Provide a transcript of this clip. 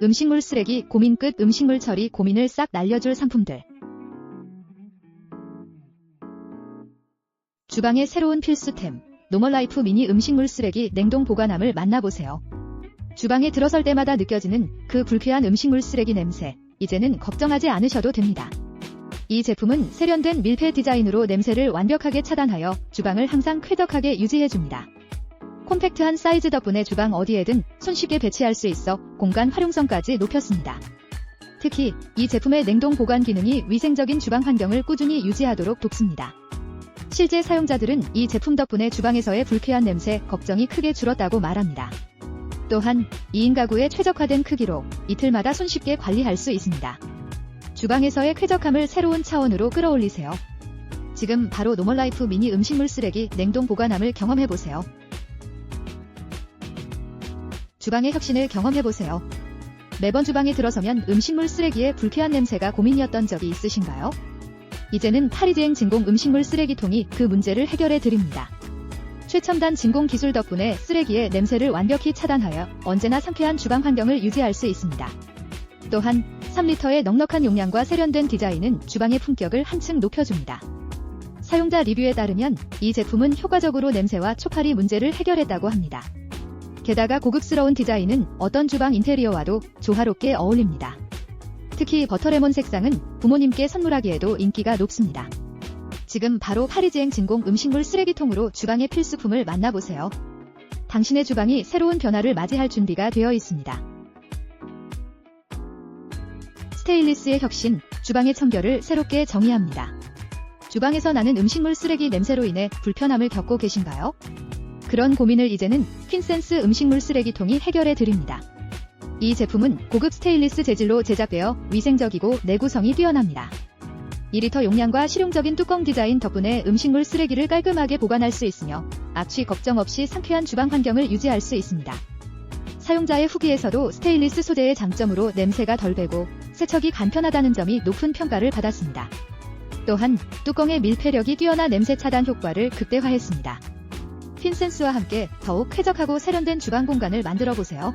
음식물 쓰레기 고민 끝 음식물 처리 고민을 싹 날려줄 상품들. 주방의 새로운 필수템. 노멀라이프 미니 음식물 쓰레기 냉동 보관함을 만나보세요. 주방에 들어설 때마다 느껴지는 그 불쾌한 음식물 쓰레기 냄새. 이제는 걱정하지 않으셔도 됩니다. 이 제품은 세련된 밀폐 디자인으로 냄새를 완벽하게 차단하여 주방을 항상 쾌적하게 유지해줍니다. 콤팩트한 사이즈 덕분에 주방 어디에든 손쉽게 배치할 수 있어 공간 활용성까지 높였습니다. 특히 이 제품의 냉동 보관 기능이 위생적인 주방 환경을 꾸준히 유지하도록 돕습니다. 실제 사용자들은 이 제품 덕분에 주방에서의 불쾌한 냄새 걱정이 크게 줄었다고 말합니다. 또한 2인 가구의 최적화된 크기로 이틀마다 손쉽게 관리할 수 있습니다. 주방에서의 쾌적함을 새로운 차원으로 끌어올리세요. 지금 바로 노멀라이프 미니 음식물 쓰레기 냉동 보관함을 경험해보세요. 주방의 혁신을 경험해보세요. 매번 주방에 들어서면 음식물 쓰레기의 불쾌한 냄새가 고민이었던 적이 있으신가요? 이제는 파리지행 진공 음식물 쓰레기통이 그 문제를 해결해 드립니다. 최첨단 진공 기술 덕분에 쓰레기의 냄새를 완벽히 차단하여 언제나 상쾌한 주방 환경을 유지할 수 있습니다. 또한 3리터의 넉넉한 용량과 세련된 디자인은 주방의 품격을 한층 높여줍니다. 사용자 리뷰에 따르면 이 제품은 효과적으로 냄새와 초파리 문제를 해결했다고 합니다. 게다가 고급스러운 디자인은 어떤 주방 인테리어와도 조화롭게 어울립니다. 특히 버터레몬 색상은 부모님께 선물하기에도 인기가 높습니다. 지금 바로 파리지행 진공 음식물 쓰레기통으로 주방의 필수품을 만나보세요. 당신의 주방이 새로운 변화를 맞이할 준비가 되어 있습니다. 스테인리스의 혁신, 주방의 청결을 새롭게 정의합니다. 주방에서 나는 음식물 쓰레기 냄새로 인해 불편함을 겪고 계신가요? 그런 고민을 이제는 퀸센스 음식물 쓰레기통이 해결해 드립니다. 이 제품은 고급 스테인리스 재질로 제작되어 위생적이고 내구성이 뛰어납니다. 2리터 용량과 실용적인 뚜껑 디자인 덕분에 음식물 쓰레기를 깔끔하게 보관할 수 있으며 악취 걱정 없이 상쾌한 주방 환경을 유지할 수 있습니다. 사용자의 후기에서도 스테인리스 소재의 장점으로 냄새가 덜 배고 세척이 간편하다는 점이 높은 평가를 받았습니다. 또한 뚜껑의 밀폐력이 뛰어나 냄새 차단 효과를 극대화했습니다. 핀센스와 함께 더욱 쾌적하고 세련된 주방 공간을 만들어 보세요.